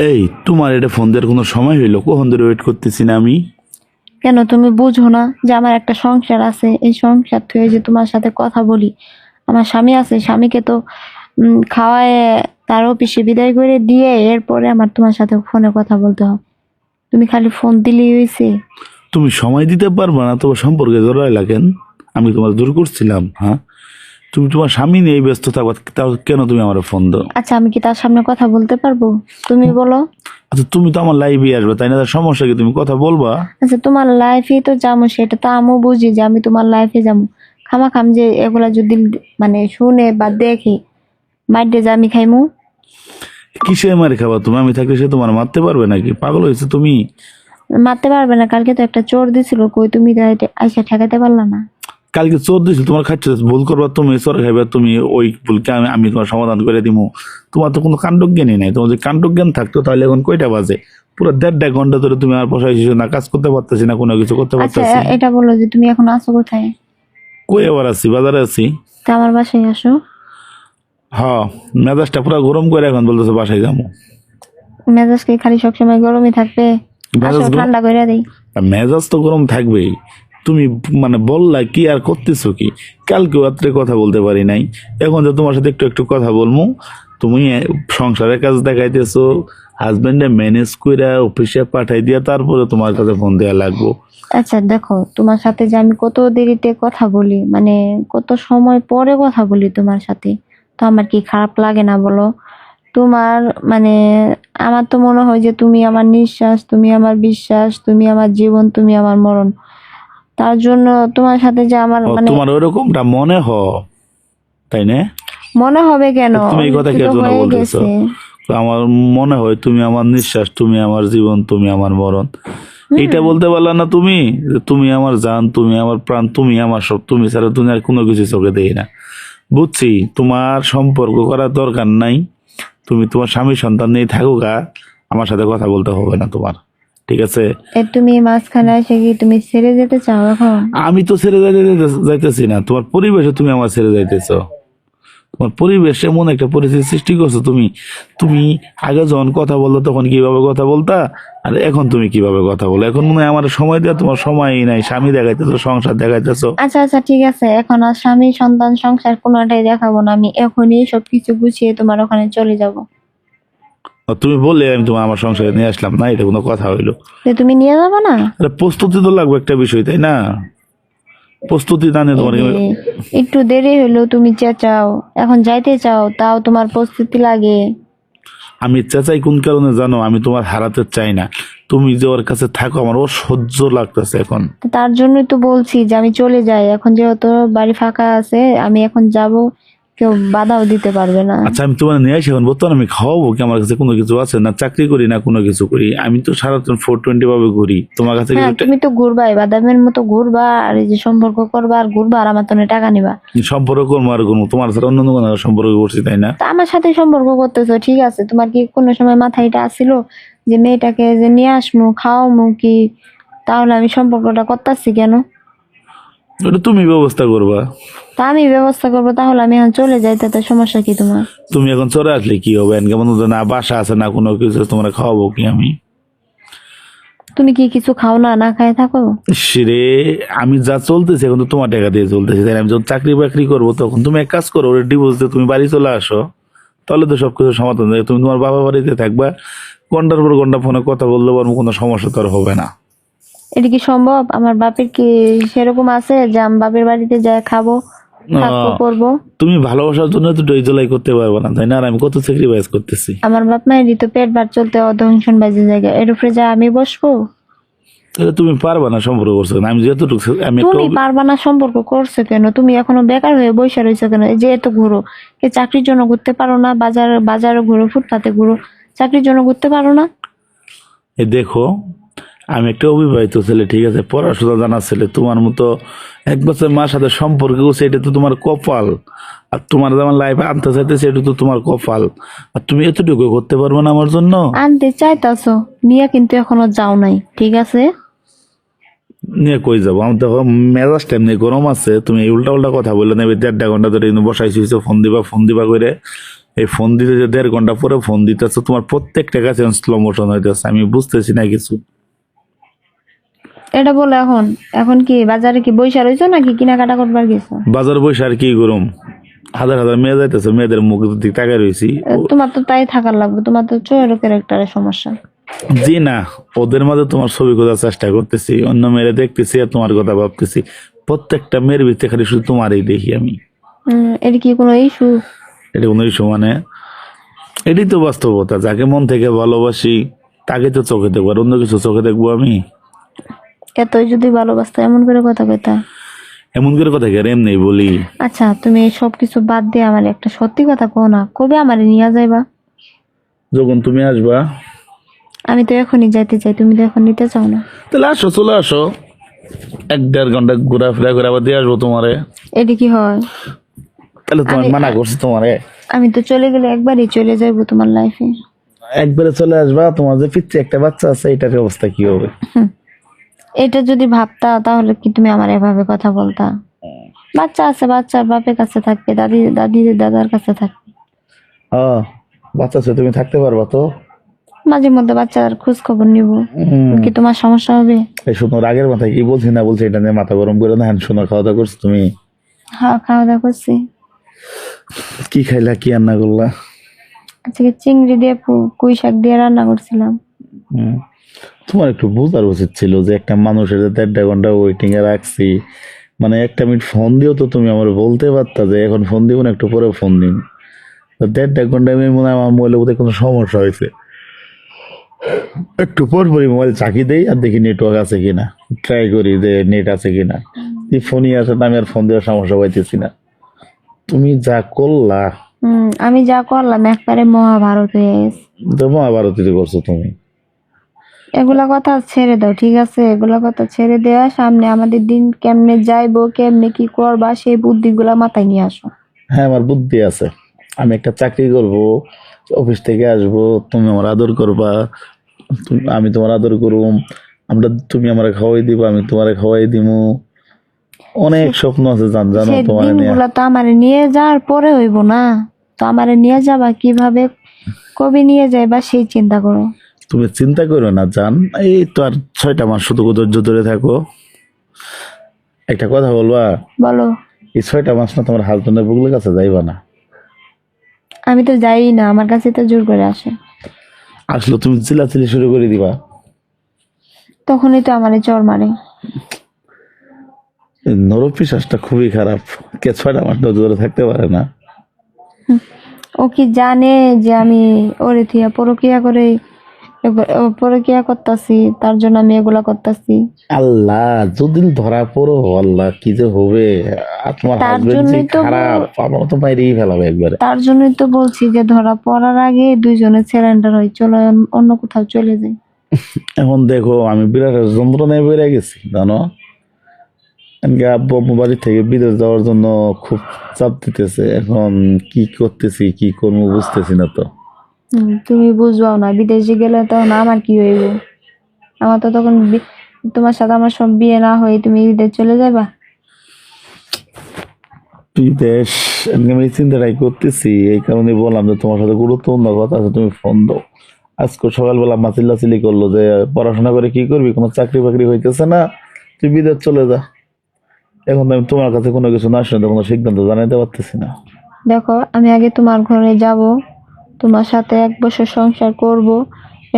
এই তোমার এটা ফোন দেওয়ার কোনো সময় হইল? কখন ধরে ওয়েট করতেছি না আমি? কেন তুমি বুঝো না যে আমার একটা সংসার আছে? এই সংসার থেকে যে তোমার সাথে কথা বলি আমার স্বামী আছে স্বামীকে তো খাওয়ায় তার অফিসে বিদায় করে দিয়ে এরপরে আমার তোমার সাথে ফোনে কথা বলতে হবে তুমি খালি ফোন দিলেই হয়েছে তুমি সময় দিতে পারবা না তোমার সম্পর্কে জড়াই লাগেন আমি তোমার দূর করছিলাম হ্যাঁ? তুমি তোমার স্বামী নিয়ে ব্যস্ত থাকবা তাও কেন তুমি আমার ফোন দাও? আচ্ছা আমি কি তার সামনে কথা বলতে পারব? তুমি বলো। আচ্ছা তুমি তো আমার লাইভে আসবে তাই না? তার সমস্যা কি? তুমি কথা বলবা? আচ্ছা তোমার লাইফে তো যাব সেটা তো আমিও বুঝি যে আমি তোমার লাইফে যাব। খামাখাম যে এগুলা যদি মানে শুনে বা দেখি বার্থডে যে আমি খাইমু। কিসে মারি খাবা তুমি? আমি থাকলে সে তোমার মারতে পারবে নাকি? পাগল হয়েছে তুমি? মারতে পারবে না কালকে তো একটা চোর দিছিল কই তুমি আইসা ঠেকাতে পারলা না। কালকে চোর দিয়েছিল তোমার খাচ্ছে ভুল করবা তুমি চোর খাইবা তুমি ওই ভুলকে আমি আমি তোমার সমাধান করে দিবো তোমার তো কোনো কাণ্ডজ্ঞানই নাই তোমার যদি কাণ্ডজ্ঞান থাকতো তাহলে এখন কয়টা বাজে? পুরো দেড়টা ঘণ্টা ধরে তুমি আর বসাই না কাজ করতে পারতেছি না কোনো কিছু করতে আচ্ছা পারতেছি এটা বলো যে তুমি এখন আছো কোথায়? কই আবার আছি? বাজারে আছি। তা আমার বাসায় আসো। হ্যাঁ মেজাজটা পুরো গরম করে এখন বলতেছে বাসায় যাব মেজাজ কি খালি সবসময় গরমই থাকবে। মেজাজ ঠান্ডা করে দেই। মেজাজ তো গরম থাকবেই। তুমি মানে বললা কি আর করতেছো কি? কালকে রাত্রে কথা বলতে পারি নাই। এখন যে তোমার সাথে একটু একটু কথা বলব তুমি সংসারের কাজ দেখাইতেছো হাজবেন্ডে ম্যানেজ করে অফিসে পাঠাই দিয়া তারপরে তোমার কাছে ফোন দেওয়া লাগবো। আচ্ছা দেখো, তোমার সাথে যে আমি কত দেরিতে কথা বলি মানে কত সময় পরে কথা বলি তোমার সাথে, তো আমার কি খারাপ লাগে না বলো? তোমার মানে আমার তো মনে হয় যে তুমি আমার নিঃশ্বাস, তুমি আমার বিশ্বাস, তুমি আমার জীবন, তুমি আমার মরণ। তার জন্য তোমার সাথে যে আমার মানে তোমার ওরকমটা মনে হ তাই না? মনে হবে কেন? তুমি এই কথা কেন বলতেছো? আমার মনে হয় তুমি আমার নিঃশ্বাস তুমি আমার জীবন তুমি আমার মরণ। এটা বলতে পারলা না তুমি? তুমি আমার জান তুমি আমার প্রাণ তুমি আমার সব তুমি ছাড়া দুনিয়ার কোনো কিছু চোখে দেই না। বুঝছি তোমার সম্পর্ক করার দরকার নাই। তুমি তোমার স্বামী সন্তান নিয়ে থাকো গা আমার সাথে কথা বলতে হবে না তোমার। ঠিক আছে? তুমি মাঝখানে এসে কি তুমি ছেড়ে যেতে চাও এখন? আমি তো ছেড়ে যাইতে যাইতে- যাইতেছি না। তোমার পরিবেশে তুমি আমার ছেড়ে যাইতেছ। তোমার পরিবেশ এমন একটা পরিস্থিতি সৃষ্টি করছ তুমি। তুমি আগে যখন কথা বলতো তখন কীভাবে কথা বলতা? আর এখন তুমি কীভাবে কথা বলো? এখন মনে হয় আমার সময় দেওয়া তোমার সময়ই নাই। স্বামী দেখাইতেছো সংসার দেখাইতেছো। আচ্ছা আচ্ছা ঠিক আছে। এখন আর স্বামী সন্তান সংসার কোনোটাই দেখাবো না। আমি এখনই সবকিছু গুছিয়ে তোমার ওখানে চলে যাব। তুমি বললে আমি তোমার আমার সংসারে নিয়ে আসলাম না? এটা কোনো কথা হইল। তুমি নিয়ে যাবে না? আরে প্রস্তুতি তো লাগবে একটা বিষয় তাই না? প্রস্তুতি না নিয়ে তোমার একটু দেরি হলেও তুমি চেঁচাও। এখন যাইতে চাও তাও তোমার প্রস্তুতি লাগে। আমি চেঁচাই কোন কারণে জানো? আমি তোমার হারাতে চাই না। তুমি যে ওর কাছে থাকো আমার ও সহ্য লাগতেছে এখন। তার জন্যই তো বলছি যে আমি চলে যাই। এখন যেহেতু বাড়ি ফাঁকা আছে আমি এখন যাব। কেউ বাধাও দিতে পারবে না। আচ্ছা আমি তোমার নিয়ে আসি এখন বর্তমানে আমি খাওয়াবো কি? আমার কাছে কোনো কিছু আছে? না চাকরি করি না কোনো কিছু করি। আমি তো সারাদিন ফোর টোয়েন্টি ভাবে ঘুরি। তোমার কাছে হ্যাঁ তুমি তো ঘুরবাই বাদামের মতো ঘুরবা আর এই যে সম্পর্ক করবা আর ঘুরবা আর আমার তো টাকা নিবা। সম্পর্ক করব আর কোনো তোমার সাথে অন্য কোনো সম্পর্ক করছি তাই না? আমার সাথে সম্পর্ক করতেছো ঠিক আছে। তোমার কি কোনো সময় মাথায় এটা আসছিল যে মেয়েটাকে যে নিয়ে আসমু খাওয়ামু কি? তাহলে আমি সম্পর্কটা করতেছি কেন? ওটা তুমি ব্যবস্থা করবা। তা আমি ব্যবস্থা করব তাহলে আমি এখন চলে যাই তাতে সমস্যা কি তোমার? তুমি এখন চলে আসলে কি হবে? কেমন না বাসা আছে না কোনো কিছু তোমার খাওয়াবো কি আমি? তুমি কি কিছু খাও না না খাই থাকো? সেরে আমি যা চলতেছি এখন তো তোমার টাকা দিয়ে চলতেছি। তাই আমি যখন চাকরি বাকরি করব তখন তুমি এক কাজ করো ওর ডিভোর্স দিয়ে তুমি বাড়ি চলে আসো। তাহলে তো সবকিছু সমাধান হয়ে যাবে। তুমি তোমার বাবা বাড়িতে থাকবা ঘণ্টার পর ঘণ্টা ফোনে কথা বললে পারব কোনো সমস্যা তো আর হবে না। এটা কি সম্ভব? আমার বাপের কি সেরকম আছে যে আমি বাপের বাড়িতে যাই খাব? থাকব করব। তুমি ভালোবাসার জন্য তো ডইজলাই করতে পারবে না তাই না? আর আমি কত স্যাক্রিফাইস করতেছি। আমার বাপ মায়েরই তো পেট ভাত চলতে অধংশন বাজে জায়গা। এর উপরে যা আমি বসবো? তাহলে তুমি পারবে না সম্পর্ক করছ না আমি যেহেতু আমি তুমি পারবা না সম্পর্ক করছ কেন? তুমি এখনও বেকার হয়ে বসে রয়েছো কেন? এই যে এত ঘুরো কে চাকরির জন্য ঘুরতে পারো না বাজার বাজারে ঘুরো ফুটপাতে ঘুরো চাকরির জন্য ঘুরতে পারো না? এই দেখো আমি একটা অবিবাহিত ছেলে ঠিক আছে? পড়াশোনা জানা ছেলে তোমার মতো এক বছর মার সাথে সম্পর্ক করছে এটা তো তোমার কপাল। আর তোমার যেমন লাইফে আনতে চাইতেছে এটা তো তোমার কপাল। আর তুমি এতটুকু করতে পারবে না আমার জন্য? আনতে চাইতাছো নিয়ে কিন্তু এখনও যাও নাই ঠিক আছে? নিয়ে কই যাব? আমার দেখো মেজাজটা এমনি গরম আছে তুমি উল্টা উল্টা কথা বললে নেবে দেড়টা ঘণ্টা ধরে কিন্তু বসাইছি ফোন দিবা ফোন দিবা করে এই ফোন দিতে যে দেড় ঘণ্টা পরে ফোন দিতেছে তোমার প্রত্যেকটা কাছে স্লো মোশন হইতেছে আমি বুঝতেছি না কিছু। এটা বলো এখন। এখন কি বাজারে কি বৈশা রয়েছো নাকি কেনাকাটা করবার গেছো বাজার বসে আর কি গরম। হাজার হাজার মেয়ে যাইতেছে মেয়েদের মুখ দিক তাকায় রয়েছি তোমার তো তাই থাকার লাগবে তোমার তো চোরের ক্যারেক্টারের সমস্যা। জি না ওদের মাঝে তোমার ছবি খোঁজার চেষ্টা করতেছি অন্য মেয়েরা দেখতেছি আর তোমার কথা ভাবতেছি। প্রত্যেকটা মেয়ের ভিতরে খালি শুধু তোমারই দেখি আমি। এটা কি কোনো ইস্যু এটা কোনো ইস্যু মানে? এটাই তো বাস্তবতা যাকে মন থেকে ভালোবাসি তাকে তো চোখে দেখব আর অন্য কিছু চোখে দেখব আমি? এতই যদি ভালোবাসতো এমন করে কথা কইতা। এমন করে কথা কেন? এমনি বলি। আচ্ছা তুমি সব কিছু বাদ দিয়ে আমার একটা সত্যি কথা কও না। কবে আমারে নিয়ে যাইবা? যখন তুমি আসবা। আমি তো এখনই যাইতে চাই তুমি তো এখন নিতে চাও না। তাহলে আসো চলে আসো। এক দেড় ঘণ্টা ঘোরাফেরা করে আবার দিয়ে আসব তোমারে। এটি কি হয়? তাহলে তোমার মানা করছি তোমারে। আমি তো চলে গেলে একবারই চলে যাইবো তোমার লাইফে একবারে চলে আসবা তোমার যে পিচ্ছে একটা বাচ্চা আছে এটার অবস্থা কি হবে? এটা যদি ভাবতা তাহলে কি তুমি আমার এভাবে কথা বলতা? বাচ্চা আছে বাচ্চার বাপের কাছে থাকবে দাদি দাদি দাদার কাছে থাকবে। আহ, বাচ্চা আছে তুমি থাকতে পারবা তো। মাঝে মধ্যে বাচ্চার খোঁজ খবর নিব। কি তোমার সমস্যা হবে? এই শোনো রাগের মাথায় কি বলছি না বলছি এটা নিয়ে মাথা গরম করে না হ্যাঁ শোনো খাওয়া দাওয়া করছ তুমি? হ্যাঁ খাওয়া দাওয়া করছি। কি খাইলা কি রান্না করলা? আজকে চিংড়ি দিয়ে পুঁই শাক দিয়ে রান্না করছিলাম। হুম। তোমার একটু বোঝার উচিত ছিল যে একটা মানুষের যে দেড়টা ঘণ্টা ওয়েটিং এ রাখছি। মানে একটা মিনিট ফোন দিও তো তুমি আমার বলতে পারতা যে এখন ফোন দিব না একটু পরে ফোন দিন দেড়টা ঘণ্টা আমি মনে হয় আমার মোবাইলে বোধহয় কোনো সমস্যা হয়েছে। একটু পর পরই মোবাইল চাকি দেই আর দেখি নেটওয়ার্ক আছে কিনা। ট্রাই করি যে নেট আছে কিনা। এই ফোনই আসে না আমি আর ফোন দেওয়ার সমস্যা পাইতেছি না। তুমি যা করলা। আমি যা করলাম একবারে মহাভারত হয়ে গেছে। তো মহাভারতীতে করছ তুমি। এগুলা কথা ছেড়ে দাও ঠিক আছে? এগুলা কথা ছেড়ে দেওয়া সামনে আমাদের দিন কেমনে যাইবো কেমনে কি করবা সেই বুদ্ধিগুলা মাথায় নিয়ে আসো। হ্যাঁ আমার বুদ্ধি আছে। আমি একটা চাকরি করব অফিস থেকে আসব তুমি আমার আদর করবা আমি তোমার আদর করব আমরা তুমি আমার খাওয়াই দিবা আমি তোমার খাওয়াই দিমু। অনেক স্বপ্ন আছে জান জানো তোমার নিয়ে। দিনগুলা তো আমারে নিয়ে যাওয়ার পরে হইব না। তো আমারে নিয়ে যাবা কীভাবে? কবে নিয়ে যাইবা সেই চিন্তা করো। তুমি চিন্তা করো না জান। এই তো আর ছয়টা মাস শুধু ধৈর্য ধরে থাকো। একটা কথা বলবা? বলো। এই ছয়টা মাস না তোমার হাজবেন্ডের বুকলের কাছে যাইবা না? আমি তো যাই না আমার কাছে তো জোর করে আসে। আসলে তুমি চিল্লাচিল্লি শুরু করে দিবা। তখনই তো আমারে চর মারে। নরপিশ্বাসটা খুবই খারাপ। কে ছয়টা মাস ধৈর্য ধরে থাকতে পারে না। ও কি জানে যে আমি ওরে থিয়া পরকিয়া করে করতাছি? তার জন্য আমি এগুলা করতাছি। আল্লাহ যদি ধরা পড়ো আল্লাহ কি যে হবে? তোমার তার হাজবেন্ড যে জন্যই তো খারাপ আমার তো বাইরেই ফেলাবে একবারে। তার জন্যই তো বলছি যে ধরা পড়ার আগে দুইজনে সিলিন্ডার হয় চলো অন- অন্য কোথাও চলে যাই। এখন দেখো আমি বিরাট যন্ত্রণায় বেড়ে গেছি জানো? আব্বু বাড়ি থেকে বিদেশ যাওয়ার জন্য খুব চাপ দিতেছে। এখন কি করতেছি কি করব বুঝতেছি না তো। তুমি বুঝবাও না বিদেশে গেলে তখন আমার কি হইব? আমার তো তখন তোমার সাথে আমার সব বিয়ে না হয়ে তুমি বিদেশ চলে যাবা বিদেশ আমি চিন্তাটাই করতেছি এই কারণে বললাম যে তোমার সাথে গুরুত্বপূর্ণ কথা আছে তুমি ফোন দাও। আজকে সকালবেলা মা চিল্লাচিল্লি করল যে পড়াশোনা করে কি করবি? কোনো চাকরি বাকরি হইতেছে না? তুই বিদেশ চলে যা। এখন আমি তোমার কাছে কোনো কিছু না শুনে কোনো সিদ্ধান্ত জানাইতে পারতেছি না। দেখো আমি আগে তোমার ঘরে যাব তোমার সাথে এক বছর সংসার করব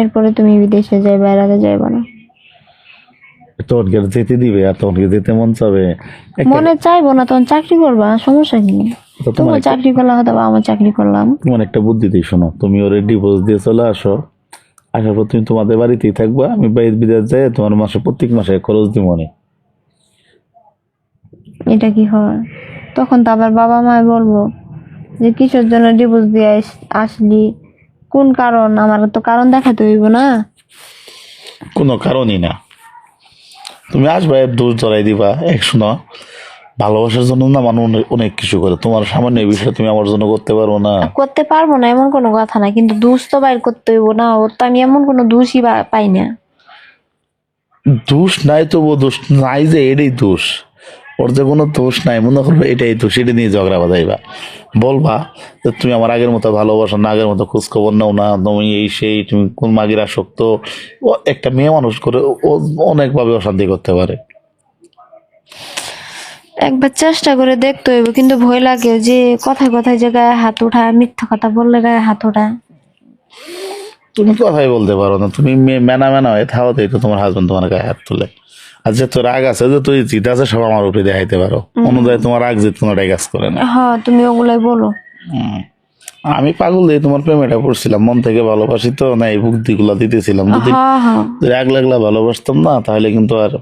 এরপরে তুমি বিদেশে যাই বাইরে যাইবা না। তোমাকে যেতে দিবে? আর তোমাকে যেতে মন চাবে? মনে চাইব না তখন চাকরি করবা সমস্যা কি? তোমার চাকরি করলাম হয়তো বা আমার চাকরি করলাম। তোমার একটা বুদ্ধি দিই শোনো তুমি ওরে ডিভোর্স দিয়ে চলে আসো। আসার পর তুমি তোমাদের বাড়িতেই থাকবা আমি বাইরে বিদেশ যাই তোমার মাসে প্রত্যেক মাসে খরচ দিব মনে এটা কি হয়? তখন তো আবার বাবা মায় বলব যে কিসের জন্য ডিভোর্স দিয়ে আসলি? কোন কারণ? আমার তো কারণ দেখাতে হইব না। কোনো কারণই না। তুমি আসবে দোষ ধরাই দিবা। এক শোনো ভালোবাসার জন্য না মানুষ অনেক- কিছু করে। তোমার সামান্য এই বিষয়ে তুমি আমার জন্য করতে পারব না। করতে পারব না এমন কোনো কথা না। কিন্তু দোষ তো বাইর করতে হইব না। ওর তো আমি এমন কোনো দোষই পাই না। দোষ নাই তো ও দোষ নাই যে এটাই দোষ। ওর যে কোনো দোষ নাই মনে করবে এটাই তো সেটা নিয়ে ঝগড়া বাজাইবা বলবা যে তুমি আমার আগের মতো ভালোবাসো না আগের মতো খোঁজখবর নাও না তুমি এই সেই তুমি কোন মাগির আসক্ত। ও একটা মেয়ে মানুষ করে ও অনেকভাবে অশান্তি করতে পারে। একবার চেষ্টা করে দেখতে হইব কিন্তু ভয় লাগে যে কথায় কথায় যে গায়ে হাত উঠায় মিথ্যা কথা বললে গায়ে হাত উঠায় তুমি কথাই বলতে পারো না তুমি মেনা মেনা হয়ে থাওতেই তো তোমার হাজবেন্ড তোমার গায়ে হাত তুলে। আর যে তোর রাগ আছে যে তুই জিত আছে সব আমার উপরে দেখাইতে পারো। অনুযায়ী তোমার রাগ জিত কোনোটাই কাজ করে না। হ্যাঁ তুমি ওগুলাই বলো। আমি পাগল দিয়ে তোমার প্রেমেটা পড়ছিলাম মন থেকে ভালোবাসি তো না এই বুদ্ধিগুলা দিতেছিলাম। যদি হ্যাঁ হ্যাঁ। এক লাগলা ভালোবাসতাম না তাহলে কিন্তু আর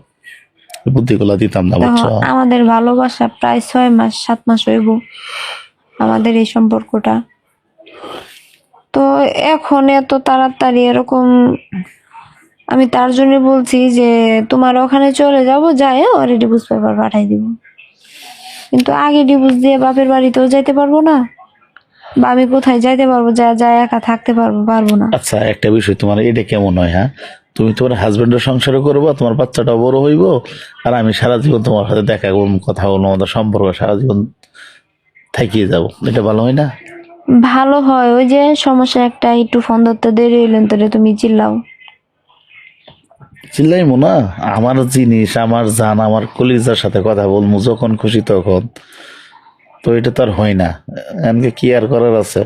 এই বুদ্ধিগুলা দিতাম না বুঝছ? আমাদের ভালোবাসা প্রায় ছয় মাস সাত মাস হইব আমাদের এই সম্পর্কটা। তো এখন এত তাড়াতাড়ি এরকম আমি তার জন্য বলছি যে তোমার ওখানে চলে যাব যাই ওর ডিভোর্স পেপার পাঠাই দিব। কিন্তু আগে ডিভোর্স দিয়ে বাপের বাড়িতেও যাইতে পারব না। বা আমি কোথায় যাইতে পারব যা যা একা থাকতে পারব পারব না। আচ্ছা একটা বিষয় তোমার এটা কেমন হয় হ্যাঁ? তুমি তোমার হাজবেন্ডের সংসারে করব তোমার বাচ্চাটাও বড় হইব আর আমি সারা জীবন তোমার সাথে দেখা করব কথা বলব আমাদের সম্পর্ক সারা জীবন থাকিয়ে যাব। এটা ভালো হয় না? ভালো হয় ওই যে সমস্যা একটা একটু ফোন ধরতে দেরি হইলেন তোরে তুমি চিল্লাও। চিল্লাইমো না? আমার জিনিস আমার জান আমার কলিজার সাথে কথা বলব যখন খুশি তখন। তো এটা তো আর হয় না। এমনকি কি আর করার আছে?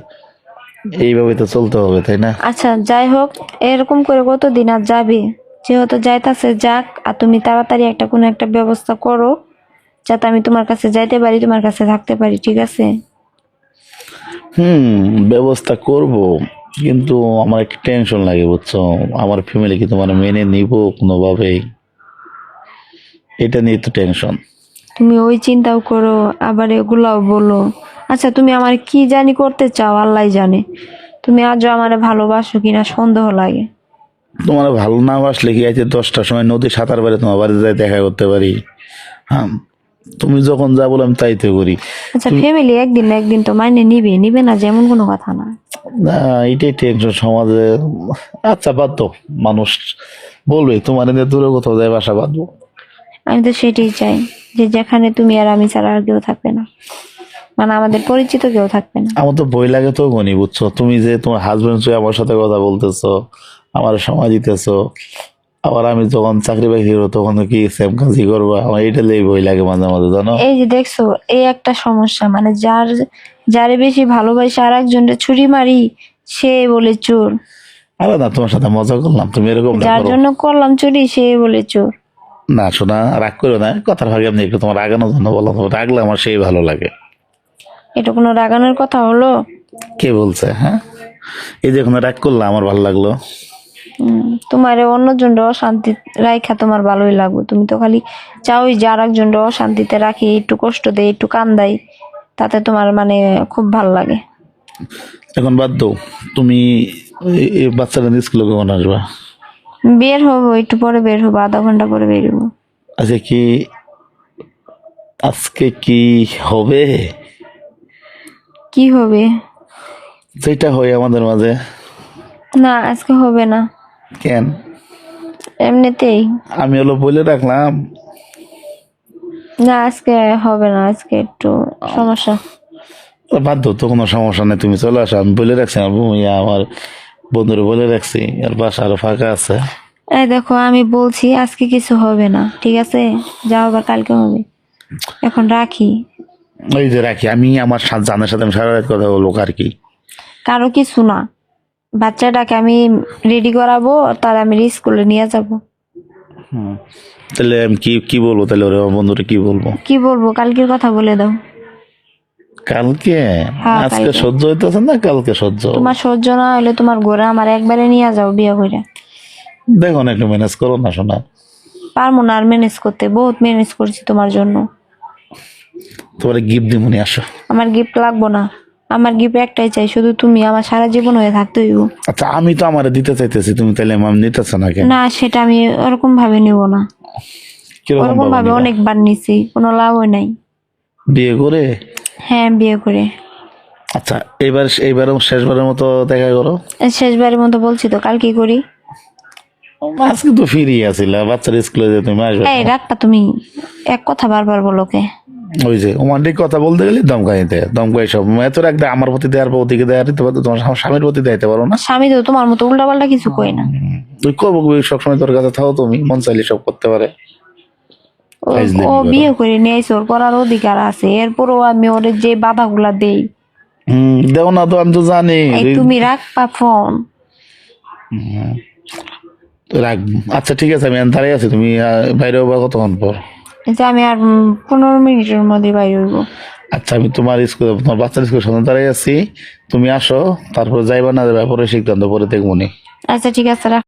এইভাবে তো চলতে হবে তাই না? আচ্ছা যাই হোক এরকম করে কতদিন আর যাবে? যেহেতু যাইতাছে যাক আর তুমি তাড়াতাড়ি একটা কোনো একটা ব্যবস্থা করো যাতে আমি তোমার কাছে যাইতে পারি তোমার কাছে থাকতে পারি ঠিক আছে? হুম ব্যবস্থা করব। কিন্তু আমার একটু টেনশন লাগে বুঝছ? আমার ফ্যামিলি কি তোমার মেনে নিব কোনোভাবেই। এটা নিয়ে তো টেনশন তুমি ওই চিন্তাও করো আবার এগুলাও বলো। আচ্ছা তুমি আমার কি জানি করতে চাও আল্লাহ জানে। তুমি আজও আমারে ভালোবাসো কিনা সন্দেহ লাগে। তোমার ভালো না বাসলে কি আছে দশটার সময় নদী সাঁতার পারে তোমার বাড়িতে যাই দেখা করতে পারি? হ্যাঁ তুমি যখন যা বলো আমি তাই তো করি। আচ্ছা ফ্যামিলি একদিন না একদিন তো মাইনে নিবে নিবে না যেমন কোনো কথা না। না তো একজন সমাজে আচ্ছা বাধ্য মানুষ বলবে তোমার এদের দূরে কোথাও যায় বাসা বাঁধবো। আমি তো সেটাই চাই যে যেখানে তুমি আর আমি ছাড়া আর কেউ থাকবে না। মানে আমাদের পরিচিত কেউ থাকবে না। আমার তো বই লাগে তো গনি বুঝছ? তুমি যে তোমার হাজবেন্ড আমার সাথে কথা বলতেছো আমার সময় দিতেছো আবার আমি যখন চাকরি বাকরি করব তখন কি সেম কাজই করব? আমার এটা লেগে ভয় লাগে মাঝে মাঝে জানো? এই যে দেখছ এই একটা সমস্যা মানে যার যারে বেশি ভালোবাসি আর একজনের ছুরি মারি সে বলে চোর। আরে না তোমার সাথে মজা করলাম তুমি এরকম যার জন্য করলাম চুরি সে বলে চোর। না শোনা রাগ করো না কথার ভাগে আমি একটু তোমার রাগানোর জন্য বললাম রাগলে আমার সেই ভালো লাগে। এটা কোনো রাগানোর কথা হলো? কে বলছে হ্যাঁ? এই যে এখন রাগ করলাম আমার ভালো লাগল। তোমার অন্যজন অশান্তি রাইখা তোমার ভালোই লাগবে। তুমি তো খালি চাওই যে আর একজন অশান্তিতে রাখি একটু কষ্ট দেয় একটু কান্দাই তাতে তোমার মানে খুব ভালো লাগে। এখন বাদ দাও তুমি এই- বাচ্চাটা নিয়ে স্কুলে কখন আসবা? বের হব একটু পরে বের হব আধা ঘণ্টা পরে বের হব। আচ্ছা কি আজকে কি হবে? কি হবে? যেটা হয় আমাদের মাঝে। না আজকে হবে না। কেন? এমনিতেই। আমি হলো বলে রাখলাম। না আজকে হবে না আজকে একটু সমস্যা। দাও তো কোনো সমস্যা নেই তুমি চলে আসো। আমি বলে রাখছি আমার বউ, আমার বন্ধুরা বলে রাখছি আর বাসা আরও ফাঁকা আছে। এই দেখো আমি বলছি আজকে কিছু হবে না ঠিক আছে? যাও আবার কালকে হবে। এখন রাখি। ওই যে রাখি আমি আমার সাথে জানের সাথে আমি সারা রাত কথা বলব আর কি? কারও কিছু না। বাচ্চাটাকে আমি রেডি করাবো তার আমি স্কুলে নিয়ে যাব। হুম। তাহলে আমি কি কি বলব? তাহলে ওরে বন্ধুরা কি বলব? কি বলব? কালকের কথা বলে দাও। কালকে? হ্যাঁ, আজকে সহ্য হইতেছে না? কালকে সহ্য? তোমার সহ্য না হলে তোমার ঘরে আমার একবারে নিয়ে যাও বিয়ে করে। দেখো না একটু ম্যানেজ করো না শোনা। পারব না আর ম্যানেজ করতে বহুত ম্যানেজ করছি তোমার জন্য। তোমার গিফট দিমুনি আসো। আমার গিফট লাগবো না। আমার গিফট একটাই চাই শুধু তুমি আমার সারা জীবন হয়ে থাকতে হইব। আচ্ছা আমি তো আমার দিতে চাইতেছি তুমি তাহলে আমি নিতেছো না কেন? না সেটা আমি ওরকম ভাবে নিব না। ওরকম ভাবে অনেকবার নিছি কোনো লাভই নাই। বিয়ে করে? হ্যাঁ বিয়ে করে। আচ্ছা এবার এইবার শেষবারের মতো দেখা করো। শেষবারের মতো বলছি তো কাল কি করি? আজকে তো ফিরি আছিল বাচ্চার স্কুলে তুমি আসবে এই রাখবা তুমি এক কথা বারবার বলো কে ওই যে রোমান্টিক কথা বলতে গেলে দমকাইতে দমকাই সব এত রাখতে আমার প্রতি প্রতিকে দেওয়ার দিতে পারতো তোমার স্বামীর প্রতি দেখাইতে পারো না। স্বামী তো তোমার মতো উল্টা পাল্টা কিছু কই না। তুই করব সবসময় তোর কাছে থাকো তুমি মন চাইলে সব করতে পারে। ও-। বিয়ে করে নিয়ে আইসে ওর করার অধিকার আছে। এরপরও আমি ওর যে বাধাগুলা দেই। হম দেও না তো আমি তো জানি। তুমি রাখবা ফোন। রাখ আচ্ছা ঠিক আছে আমি দাঁড়িয়ে আছি তুমি বাইরে হবা কতক্ষণ পর? যে আমি আর পনেরো মিনিটের মধ্যে বাইরে হইব। আচ্ছা আমি তোমার স্কুলে তোমার বাচ্চার স্কুলের সামনে দাঁড়িয়ে আছি। তুমি আসো তারপরে যাইবা না যাবে পরে সিদ্ধান্ত পরে দেখব নি। আচ্ছা ঠিক আছে রাখ।